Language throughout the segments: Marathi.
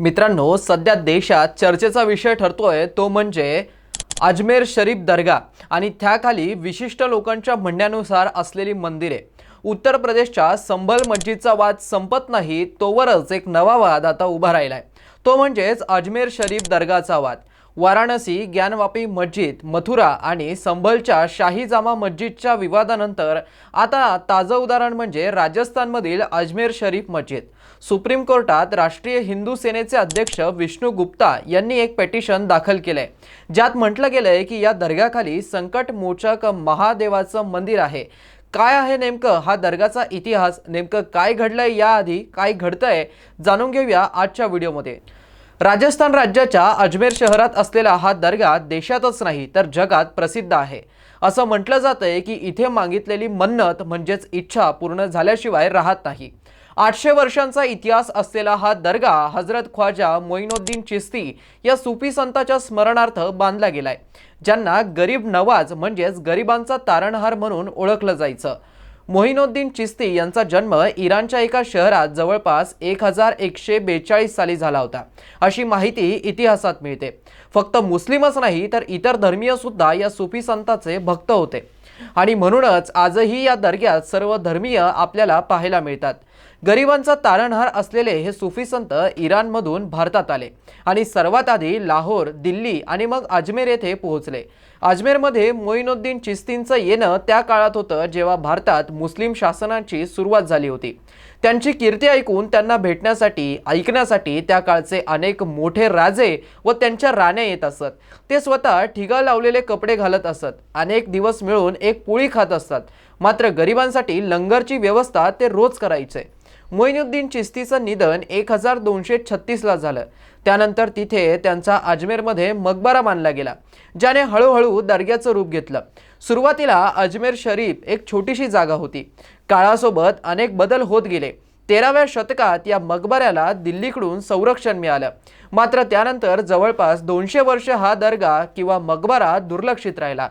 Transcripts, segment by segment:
मित्रांनो सध्या देशात चर्चेचा विषय ठरतोय तो म्हणजे अजमेर शरीफ दर्गा. आणि त्याखाली विशिष्ट लोकांच्या म्हणण्यानुसार असलेली मंदिरे. उत्तर प्रदेशच्या संभल मस्जिदचा वाद संपत नाही तोवरच एक नवा वाद आता उभा राहिला आहे तो म्हणजेच अजमेर शरीफ दर्गाचा वाद. वाराणसी ज्ञानवापी मस्जिद मथुरा आणि संभलच्या शाही जामा मस्जिदच्या विवादानंतर आता ताजं उदाहरण म्हणजे राजस्थानमधील अजमेर शरीफ मस्जिद. सुप्रीम कोर्टात राष्ट्रीय हिंदू सेनेचे अध्यक्ष विष्णू गुप्ता यांनी एक पेटिशन दाखल केलंय. ज्यात म्हटलं गेलंय की या दर्ग्याखाली संकट मोचक महादेवाचं मंदिर आहे. काय आहे नेमकं? हा दर्गाचा इतिहास नेमकं काय घडलंय याआधी काय घडतंय? जाणून घेऊया आजच्या व्हिडिओमध्ये. राजस्थान राज्याच्या अजमेर शहरात असलेला हा दर्गा देशातच नाही तर जगात प्रसिद्ध आहे. असं म्हटलं जातंय की इथे मागितलेली मन्नत म्हणजेच इच्छा पूर्ण झाल्याशिवाय राहत नाही. आठशे वर्षांचा इतिहास असलेला हा दर्गा हजरत ख्वाजा मोईनुद्दीन चिस्ती या सुफी संताच्या स्मरणार्थ बांधला गेलाय ज्यांना गरीब नवाज म्हणजेच गरिबांचा तारणहार म्हणून ओळखलं जायचं. मोहिनुद्दीन चिस्ती यांचा जन्म इराणच्या एका शहरात जवळपास एक हजार एकशे बेचाळीस साली झाला होता. अशी माहिती इतिहासात मिळते. फक्त मुस्लिमच नाही तर इतर धर्मीय सुद्धा या सुफी संताचे भक्त होते. आणि म्हणूनच आजही या दर्ग्यात सर्व धर्मीय आपल्याला पाहायला मिळतात. गरिबांचा तारणहार असलेले हे सुफी संत इराणमधून भारतात आले. आणि सर्वात आधी लाहोर दिल्ली आणि मग अजमेर येथे पोहोचले. अजमेरमध्ये मोईनुद्दीन चिस्तींचं येणं त्या काळात होतं जेव्हा भारतात मुस्लिम शासनाची सुरुवात झाली होती. त्यांची कीर्ती ऐकून त्यांना भेटण्यासाठी ऐकण्यासाठी त्या काळचे अनेक मोठे राजे व त्यांच्या राण्या येत असत. ते स्वतः ठिगा लावलेले कपडे घालत असत. अनेक दिवस मिळून एक पोळी खात असतात मात्र गरिबांसाठी लंगरची व्यवस्था ते रोज करायचे. मोईनुद्दीन चिस्तीचं निधन एक हजार दोनशे छत्तीसला झालं. त्यानंतर तिथे त्यांचा अजमेरमध्ये मकबरा मानला गेला ज्याने हळूहळू दर्ग्याचं रूप घेतलं. सुरुवातीला अजमेर शरीफ एक छोटीशी जागा होती. काळासोबत अनेक बदल होत गेले. तेराव्या शतकात या मकबऱ्याला दिल्लीकडून संरक्षण मिळालं. मात्र त्यानंतर जवळपास दोनशे वर्ष हा दर्गा किंवा मकबरा दुर्लक्षित राहिला.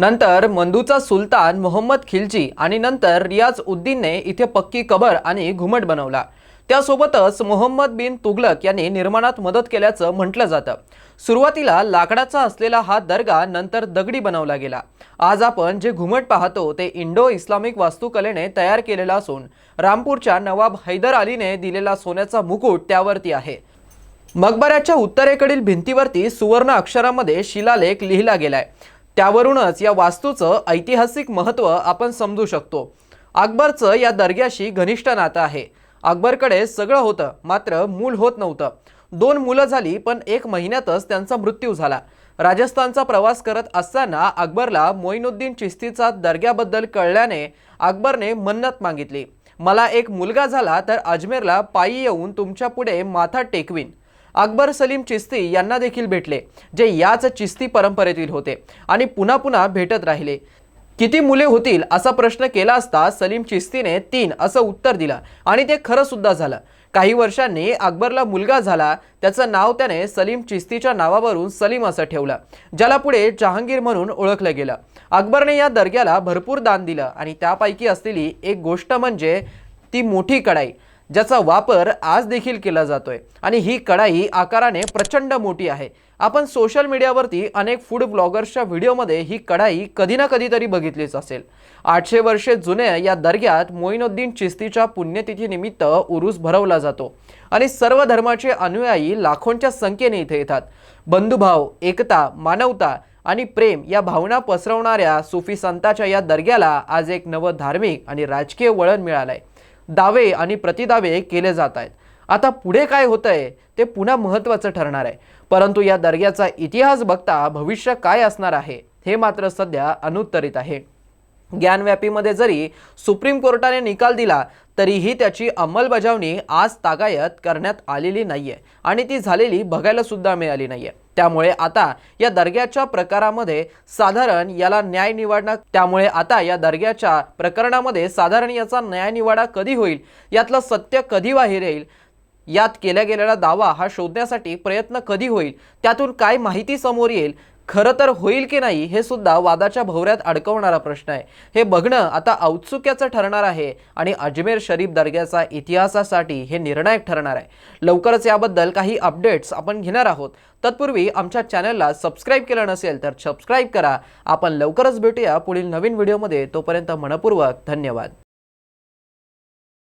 नंतर मंदूचा सुलतान मोहम्मद खिलजी आणि नंतर रियाज उद्दीनने इथे पक्की कबर आणि घुमट बनवला. त्यासोबतच मोहम्मद बिन तुगलक यांनी निर्माणात मदत केल्याचं म्हटलं जातं. सुरुवातीला लाकडाचा असलेला हा दर्गा नंतर दगडी बनवला गेला. आज आपण जे घुमट पाहतो ते इंडो इस्लामिक वास्तुकलेने तयार केलेला असून रामपूरच्या नवाब हैदर अलीने दिलेला सोन्याचा मुकुट त्यावरती आहे. मकबऱ्याच्या उत्तरेकडील भिंतीवरती सुवर्ण अक्षरामध्ये शिलालेख लिहिला गेलाय. त्यावरूनच या वास्तूचं ऐतिहासिक महत्त्व आपण समजू शकतो. अकबरचं या दर्ग्याशी घनिष्ठ नातं आहे. अकबरकडे सगळं होतं मात्र मूल होत नव्हतं. दोन मुलं झाली पण एक महिन्यातच त्यांचा मृत्यू झाला. राजस्थानचा प्रवास करत असताना अकबरला मोईनुद्दीन चिस्तीचा दर्ग्याबद्दल कळल्याने अकबरने मन्नत मागितली. मला एक मुलगा झाला तर अजमेरला पायी येऊन तुमच्यापुढे माथा टेकवीन. अकबर सलीम चिस्ती यांना देखील भेटले जे याच चिस्ती परंपरेतील होते आणि पुन्हा पुन्हा भेटत राहिले. किती मुले होतील असा प्रश्न केला असता सलीम चिस्तीने तीन असं उत्तर दिलं आणि ते खरं सुद्धा झालं. काही वर्षांनी अकबरला मुलगा झाला त्याचं नाव त्याने सलीम चिस्तीच्या नावावरून सलीम असं ठेवलं ज्याला पुढे जहांगीर म्हणून ओळखलं गेलं. अकबरने या दर्ग्याला भरपूर दान दिलं आणि त्यापैकी असलेली एक गोष्ट म्हणजे ती मोठी कढाई. ज्याचा वापर आज देखील केला जातोय. आणि ही कढाई आकाराने प्रचंड मोठी आहे. आपण सोशल मीडियावरती अनेक फूड ब्लॉगर्सच्या व्हिडिओमध्ये ही कढाई कधी ना कधीतरी बघितलीच असेल. आठशे वर्षे जुन्या या दर्ग्यात मोईनुद्दीन चिस्तीच्या पुण्यतिथीनिमित्त उरूस भरवला जातो. आणि सर्व धर्माचे अनुयायी लाखोंच्या संख्येने इथे येतात. बंधुभाव एकता मानवता आणि प्रेम या भावना पसरवणाऱ्या सुफी संताच्या या दर्ग्याला आज एक नवं धार्मिक आणि राजकीय वळण मिळालंय. दावे आणि प्रतिदावे केले जात आहेत. आता पुढे काय होतंय ते पुन्हा महत्त्वाचं ठरणार आहे. परंतु या दर्ग्याचा इतिहास बघता भविष्य काय असणार आहे हे मात्र सध्या अनुत्तरित आहे. ज्ञानव्यापीमध्ये जरी सुप्रीम कोर्टाने निकाल दिला तरीही त्याची अंमलबजावणी आज तागायत करण्यात आलेली नाहीये आणि ती झालेली बघायला सुद्धा मिळाली आहे त्यामुळे आता या दर्ग्याच्या प्रकारामध्ये साधारण याला न्याय निवाडणं त्यामुळे आता या दर्ग्याच्या प्रकरणामध्ये साधारण याचा न्याय निवाडा कधी होईल? यातलं सत्य कधी बाहेर येईल? यात केला गेलेला दावा हा शोधण्यासाठी प्रयत्न कधी होईल? त्यातून काय माहिती समोर येईल? खरं तर होईल की नाही हे सुद्धा वादाच्या भोवऱ्यात अडकवणारा प्रश्न आहे. हे बघणं आता औत्सुक्याचं ठरणार आहे आणि अजमेर शरीफ दर्ग्याचा इतिहासासाठी हे निर्णायक ठरणार आहे. लवकरच याबद्दल काही अपडेट्स आपण घेणार आहोत. तत्पूर्वी आमच्या चॅनलला सबस्क्राईब केलं नसेल तर सबस्क्राईब करा. आपण लवकरच भेटूया पुढील नवीन व्हिडिओमध्ये. तोपर्यंत मनपूर्वक धन्यवाद.